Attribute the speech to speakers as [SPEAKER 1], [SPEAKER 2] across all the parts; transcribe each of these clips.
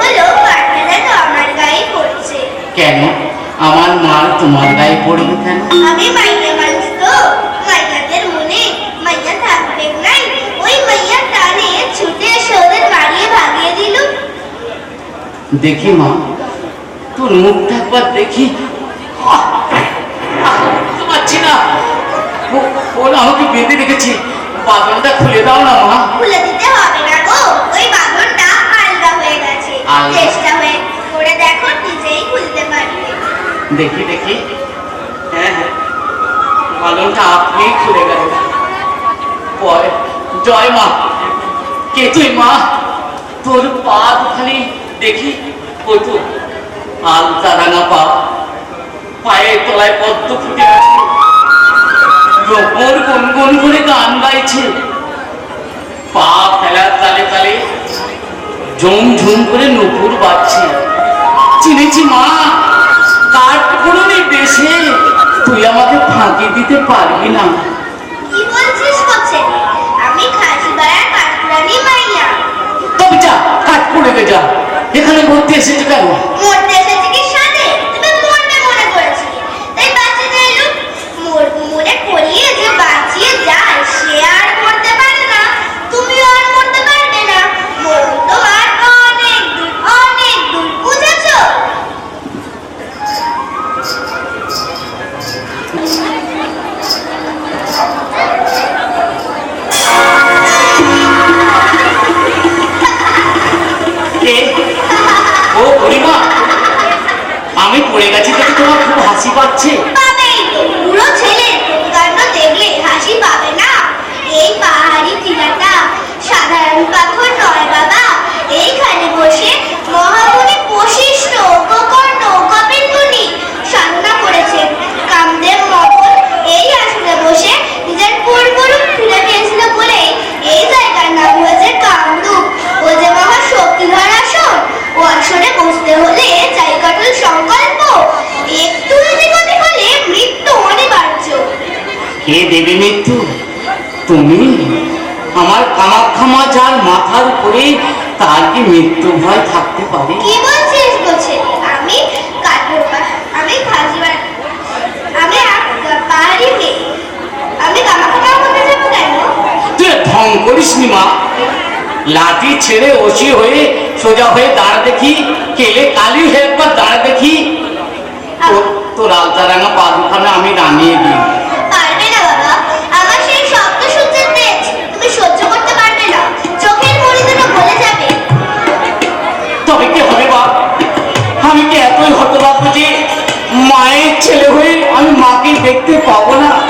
[SPEAKER 1] আমার
[SPEAKER 2] গায়ে
[SPEAKER 3] তোমার গায়ে পড়বে কেন?
[SPEAKER 2] আমি মাইয়া মানুষ তো। মাইয়াদের মনে মাইয়া থাকবে নাই। ওই মাইয়া টানে ছুটে এসে মারিয়ে ভাগিয়ে দিল।
[SPEAKER 3] দেখি মা তোর মুখটা একবার দেখি। পারছি না। ও আমাকে বেঁধে রেখেছি। বাগানটা খুলে দাও না মা।
[SPEAKER 2] খুলে দিতে হবে না চেষ্টা হয়ে। করে দেখো নিজেই খুলতে পারবে।
[SPEAKER 3] দেখি দেখি। হ্যাঁ হ্যাঁ। কলমটা আপনি খুলে গেল। পরে। জয় মা। কে তুই মা? তোর পা খালি দেখি। কটু আলতা রাঙা পা। পায়ের তলায় পদ্ম ফুটে আছে। গোবর গুনগুন করে গান গাইছে। পা ফেলার তালে তালে জম করে নুপুর বাজছে। চিনেছি মা কাঠ পুরনে দেশে তুই আমাকে ফাঁকি দিতে পারবি না। তবে যা কাঠ পুড়ে যা। এখানে ভর্তি এসেছে কেন?
[SPEAKER 2] দেবে মৃত্যু। তুমি আমার কামাক্ষামা যার মাথার উপরে তার কি মৃত্যু ভয় থাকতে পারে?
[SPEAKER 3] কি বলছিস বলছে? আমি আমি আমি পাহাড়ি আমি কামাক্ষামা করতে যাব কেন?
[SPEAKER 2] তুই ঢং করিস নি মা। লাঠি ছেড়ে ওসি হয়ে সোজা হয়ে দাঁড় দেখি। কেলে কালি হয়ে একবার দাঁড় দেখি। হ্যাঁ। তোর আলতারাঙা পা দুখানে আমি নামিয়ে দিই। দেখতে পাবো না।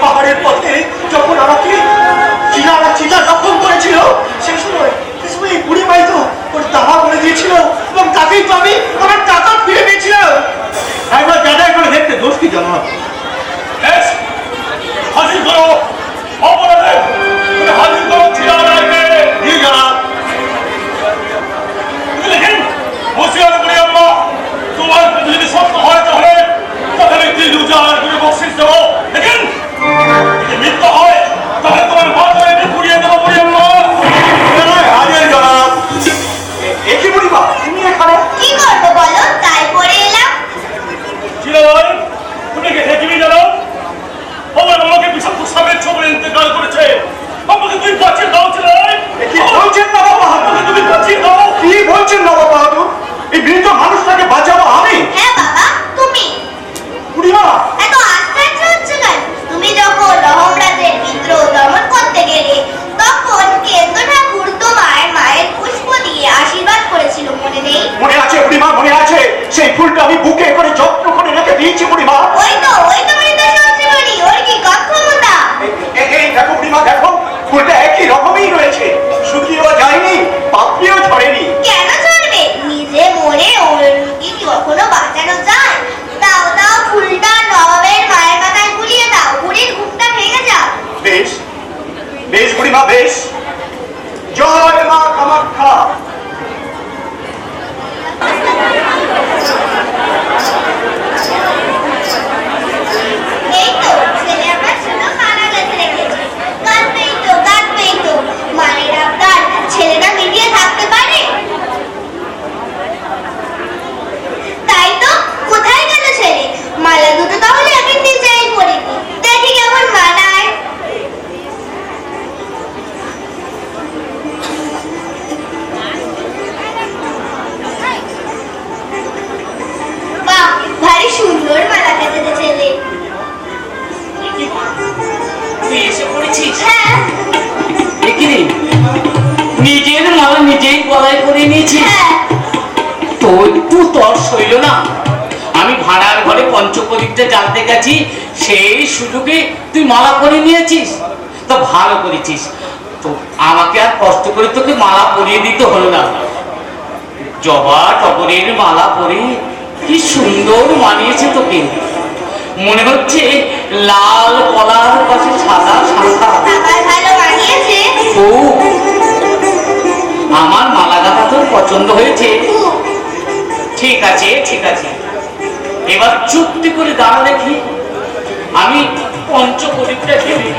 [SPEAKER 4] পাহাড়ের পথে যখন আমাকে চিনারা চিনা দখল করেছিল সেই সময় বুড়ি ওর দাবা করে দিয়েছিল এবং তাকেই তো আমি আমার টাকা ফিরে পেয়েছিলাম একবার দেখতে দোষ কি জানো?
[SPEAKER 5] করো আম্মা তোমার যদি সত্য হয় তাহলে তাহলে একটি লুজার বক্সিস দেবো। মৃত্যু হয় তাহলে তোমার আমাকে
[SPEAKER 2] আর কষ্ট করে তোকে মালা পরিয়ে দিতে হলো না। জবা টগরের মালা পরে কি সুন্দর মানিয়েছে তোকে। মনে হচ্ছে লাল কলার পাশে সাদা সাদা আমার মালা গাঁথা তোর পছন্দ হয়েছে।
[SPEAKER 3] ঠিক
[SPEAKER 2] আছে ঠিক আছে। এবার চুক্তি করে দাঁড়া দেখি। আমি পঞ্চপ্রদীপটা খেলি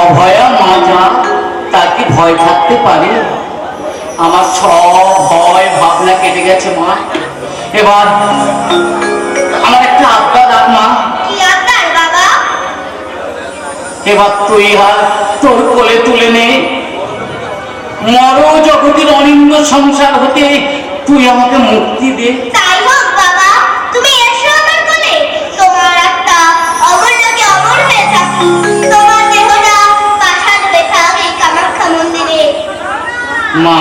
[SPEAKER 2] অভয়া মাজা তাকে ভয় থাকতে পারে আমার সব ভয় ভাবনা কেটে গেছে মা। এবার আমার একটা আজ্ঞা মা। এবার তুই তোর কোলে তুলে নে। মর জগতের অনিম্ন সংসার হতে তুই আমাকে মুক্তি দে। মা